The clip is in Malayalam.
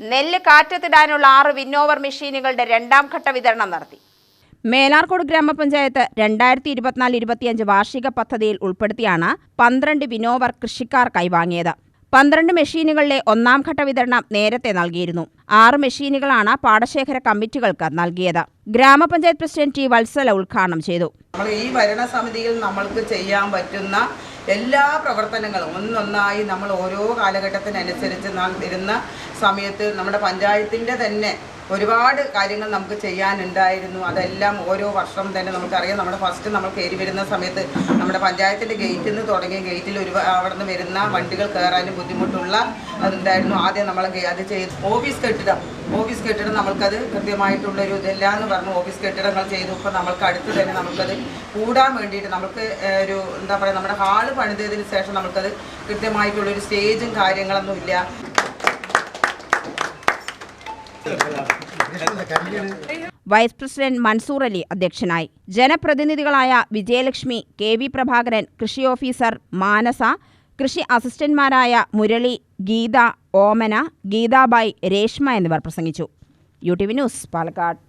നെല്ല് കാറ്റത്തിടാനുള്ള ആറ് വിന്നോവർ മെഷീനുകളുടെ രണ്ടാം ഘട്ട വിതരണം നടത്തി. മേലാർക്കോട് ഗ്രാമപഞ്ചായത്ത് രണ്ടായിരത്തി ഇരുപത്തിനാല് ഇരുപത്തിയഞ്ച് വാർഷിക പദ്ധതിയിൽ ഉൾപ്പെടുത്തിയാണ് പന്ത്രണ്ട് വിനോവർ കൃഷിക്കാർ കൈവാങ്ങിയത്. പന്ത്രണ്ട് മെഷീനുകളിലെ ഒന്നാം ഘട്ട വിതരണം നേരത്തെ നൽകിയിരുന്നു. ആറ് മെഷീനുകളാണ് പാടശേഖര കമ്മിറ്റികൾക്ക് നൽകിയത്. ഗ്രാമപഞ്ചായത്ത് പ്രസിഡന്റ് ടി വത്സല ഉദ്ഘാടനം ചെയ്തു. നമ്മൾ ഈ ഭരണസമിതിയിൽ നമ്മൾക്ക് ചെയ്യാൻ പറ്റുന്ന എല്ലാ പ്രവർത്തനങ്ങളും ഒന്നൊന്നായി നമ്മൾ ഓരോ കാലഘട്ടത്തിനനുസരിച്ച് നാം വരുന്ന സമയത്ത് നമ്മുടെ പഞ്ചായത്തിന്റെ തന്നെ ഒരുപാട് കാര്യങ്ങൾ നമുക്ക് ചെയ്യാനുണ്ടായിരുന്നു. അതെല്ലാം ഓരോ വർഷം തന്നെ നമുക്കറിയാം. നമ്മുടെ ഫസ്റ്റ് നമ്മൾ കയറി വരുന്ന സമയത്ത് നമ്മുടെ പഞ്ചായത്തിന്റെ ഗേറ്റിൽ നിന്ന് തുടങ്ങിയ ഗേറ്റിൽ ഒരു അവിടെ നിന്ന് വരുന്ന വണ്ടികൾ കയറാനും ബുദ്ധിമുട്ടുള്ള അതുണ്ടായിരുന്നു. ആദ്യം നമ്മൾ അത് ചെയ്ത് ഓഫീസ് കെട്ടിടം. ഓഫീസ് കെട്ടിടം നമ്മൾക്കത് കൃത്യമായിട്ടുള്ളൊരു ഇതെല്ലാം എന്ന് പറഞ്ഞു ഓഫീസ് കെട്ടിടങ്ങൾ ചെയ്തു. ഇപ്പോൾ നമ്മൾക്ക് അടുത്ത് തന്നെ നമുക്കത് കൂടാൻ വേണ്ടിയിട്ട് നമുക്ക് ഒരു എന്താ പറയുക നമ്മുടെ ഹാൾ പണിതതിന് ശേഷം നമുക്കത് കൃത്യമായിട്ടുള്ളൊരു സ്റ്റേജും കാര്യങ്ങളൊന്നും ഇല്ല വൈസ് പ്രസിഡന്റ് മൻസൂർ അലി അധ്യക്ഷനായി. ജനപ്രതിനിധികളായ വിജയലക്ഷ്മി കെ വി പ്രഭാകരൻ കൃഷി ഓഫീസർ മാനസ കൃഷി അസിസ്റ്റന്റ്മാരായ മുരളി ഗീത ഓമന ഗീതാബായ് രേഷ്മ എന്നിവർ പ്രസംഗിച്ചു. U T V news Palakkad.